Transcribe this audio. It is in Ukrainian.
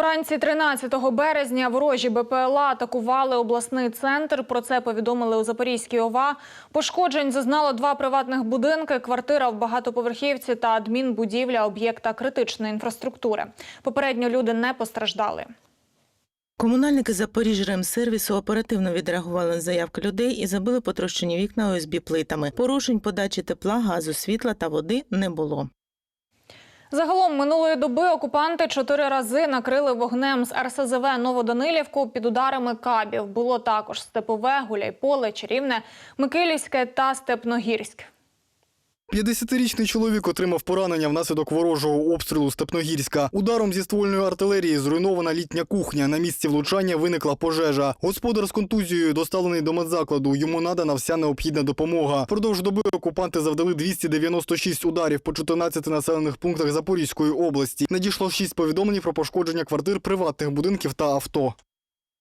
Вранці 13 березня ворожі БПЛА атакували обласний центр. Про це повідомили у Запорізькій ОВА. Пошкоджень зазнало два приватних будинки, квартира в багатоповерхівці та адмінбудівля об'єкта критичної інфраструктури. Попередньо люди не постраждали. Комунальники Запоріжремсервісу оперативно відреагували на заявки людей і забили потрощені вікна ОСБ плитами. Порушень подачі тепла, газу, світла та води не було. Загалом минулої доби окупанти чотири рази накрили вогнем з РСЗВ Новоданилівку під ударами кабів. Було також Степове, Гуляйполе, Чарівне, Микилівське та Степногірськ. 50-річний чоловік отримав поранення внаслідок ворожого обстрілу Степногірська. Ударом зі ствольної артилерії зруйнована літня кухня. На місці влучання виникла пожежа. Господар з контузією доставлений до медзакладу. Йому надана вся необхідна допомога. Продовж доби окупанти завдали 296 ударів по 14 населених пунктах Запорізької області. Надійшло 6 повідомлень про пошкодження квартир, приватних будинків та авто.